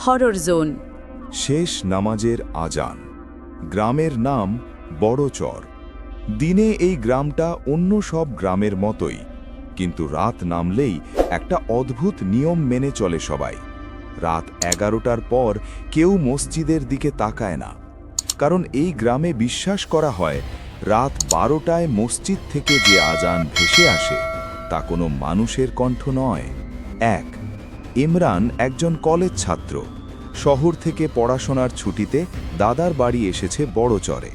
Horror zone শেষ নামাজের আজান। গ্রামের নাম বড়চর দিনে এই গ্রামটা অন্য সব গ্রামের মতোই, কিন্তু রাত নামলেই একটা অদ্ভুত নিয়ম মেনে চলে সবাই। রাত এগারোটার পর কেউ মসজিদের দিকে তাকায় না, কারণ এই গ্রামে বিশ্বাস করা হয়, রাত বারোটায় মসজিদ থেকে যে আজান ভেসে আসে, তা কোনো মানুষের কণ্ঠ নয়। এক ইমরান একজন কলেজ ছাত্র। শহর থেকে পড়াশোনার ছুটিতে দাদার বাড়ি এসেছে বড়চরে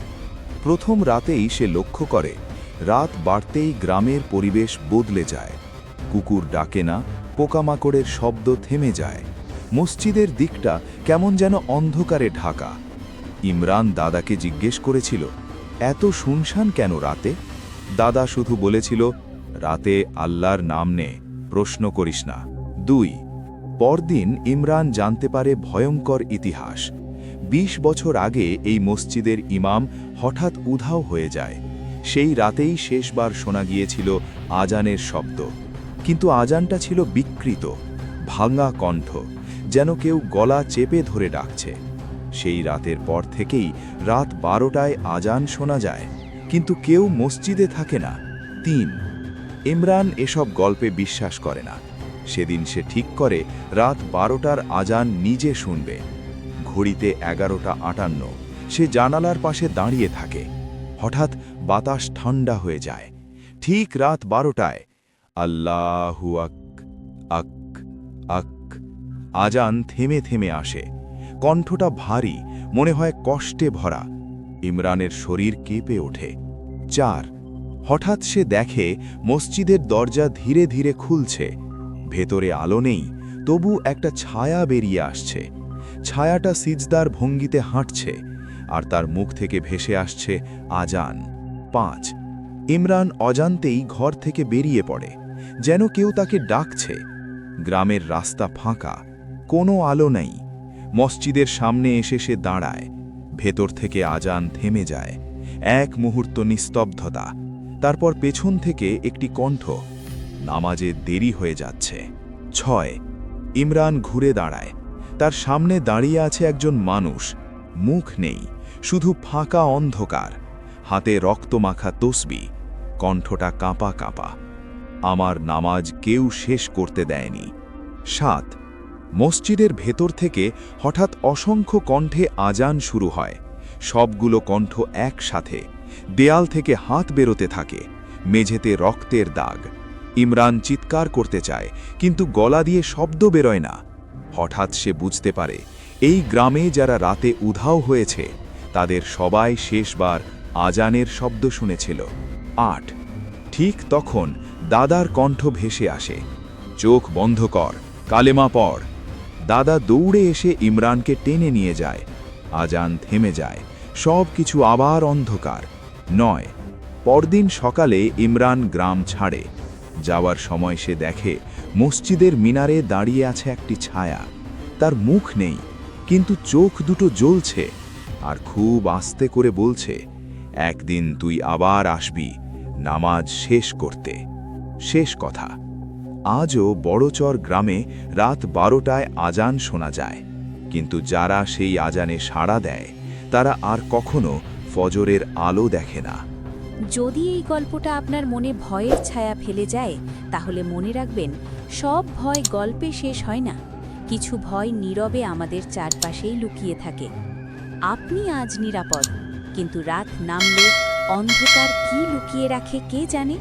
প্রথম রাতেই সে লক্ষ্য করে, রাত বাড়তেই গ্রামের পরিবেশ বদলে যায়। কুকুর ডাকে না, পোকামাকড়ের শব্দ থেমে যায়। মসজিদের দিকটা কেমন যেন অন্ধকারে ঢাকা। ইমরান দাদাকে জিজ্ঞেস করেছিল, এত শুনশান কেন রাতে? দাদা শুধু বলেছিল, রাতে আল্লাহর নাম নে, প্রশ্ন করিস না। দুই পরদিন ইমরান জানতে পারে ভয়ঙ্কর ইতিহাস। ২০ বছর আগে এই মসজিদের ইমাম হঠাৎ উধাও হয়ে যায়। সেই রাতেই শেষবার শোনা গিয়েছিল আজানের শব্দ। কিন্তু আজানটা ছিল বিকৃত, ভাঙা কণ্ঠ, যেন কেউ গলা চেপে ধরে ডাকছে। সেই রাতের পর থেকেই রাত বারোটায় আজান শোনা যায়, কিন্তু কেউ মসজিদে থাকে না। তিন, ইমরান এসব গল্পে বিশ্বাস করে না। সেদিন সে ঠিক করে রাত বারোটার আজান নিজে শুনবে। ঘড়িতে এগারোটা আটান্ন, সে জানালার পাশে দাঁড়িয়ে থাকে। হঠাৎ বাতাস ঠান্ডা হয়ে যায়। ঠিক রাত বারোটায়, আল্লাহু আক আক আক। আজান থেমে থেমে আসে। কণ্ঠটা ভারী, মনে হয় কষ্টে ভরা। ইমরানের শরীর কেঁপে ওঠে। চার, হঠাৎ সে দেখে মসজিদের দরজা ধীরে ধীরে খুলছে। ভেতরে আলো নেই, তবু একটা ছায়া বেরিয়ে আসছে। ছায়াটা সিজদার ভঙ্গিতে হাঁটছে, আর তার মুখ থেকে ভেসে আসছে আজান। পাঁচ, ইমরান অজান্তেই ঘর থেকে বেরিয়ে পড়ে, যেন কেউ তাকে ডাকছে। গ্রামের রাস্তা ফাঁকা, কোনো আলো নেই। মসজিদের সামনে এসে সে দাঁড়ায়, ভেতর থেকে আজান থেমে যায়। এক মুহূর্ত নিস্তব্ধতা, তারপর পেছন থেকে একটি কণ্ঠ নামাজে দেরি হয়ে যাচ্ছে। ছয়, ইমরান ঘুরে দাঁড়ায়। তার সামনে দাঁড়িয়ে আছে একজন মানুষ। মুখ নেই, শুধু ফাঁকা অন্ধকার। হাতে রক্তমাখা তসবি। কণ্ঠটা কাঁপা কাঁপা। আমার নামাজ কেউ শেষ করতে দেয়নি। সাত, মসজিদের ভেতর থেকে হঠাৎ অসংখ্য কণ্ঠে আজান শুরু হয়। সবগুলো কণ্ঠ একসাথে। দেয়াল থেকে হাত বেরোতে থাকে। মেঝেতে রক্তের দাগ। ইমরান চিৎকার করতে চায়, কিন্তু গলা দিয়ে শব্দ বেরোয় না। হঠাৎ সে বুঝতে পারে, এই গ্রামে যারা রাতে উধাও হয়েছে, তাদের সবাই শেষবার আজানের শব্দ শুনেছিল। আট। ঠিক তখন দাদার কণ্ঠ ভেসে আসে, চোখ বন্ধ কর, কালেমা পড়। দাদা দৌড়ে এসে ইমরানকে টেনে নিয়ে যায়। আজান থেমে যায়, সব কিছু আবার অন্ধকার। নয়। পরদিন সকালে ইমরান গ্রাম ছাড়ে। যাওয়ার সময় সে দেখে মসজিদের মিনারে দাঁড়িয়ে আছে একটি ছায়া। তার মুখ নেই, কিন্তু চোখ দুটো জ্বলছে আর খুব আস্তে করে বলছে, একদিন তুই আবার আসবি নামাজ শেষ করতে। শেষ কথা। আজও বড়চর গ্রামে রাত বারোটায় আজান শোনা যায়, কিন্তু যারা সেই আজানে সাড়া দেয়, তারা আর কখনো ফজরের আলো দেখে না। যদি এই গল্পটা আপনার মনে ভয়ের ছায়া ফেলে যায়, তাহলে মনে রাখবেন, সব ভয় গল্পে শেষ হয় না। কিছু ভয় নীরবে আমাদের চারপাশেই লুকিয়ে থাকে। আপনি আজ নিরাপদ, কিন্তু রাত নামলে অন্ধকার কি লুকিয়ে রাখে কে জানে?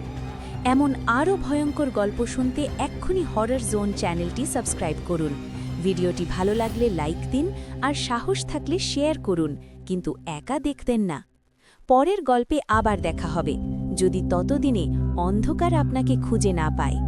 এমন আরও ভয়ঙ্কর গল্প শুনতে এক্ষুনি হরর জোন চ্যানেলটি সাবস্ক্রাইব করুন। ভিডিওটি ভালো লাগলে লাইক দিন আর সাহস থাকলে শেয়ার করুন, কিন্তু একা দেখতেন না। পরের গল্পে আবার দেখা হবে। যদি ততদিনে অন্ধকার আপনাকে খুঁজে না পায়।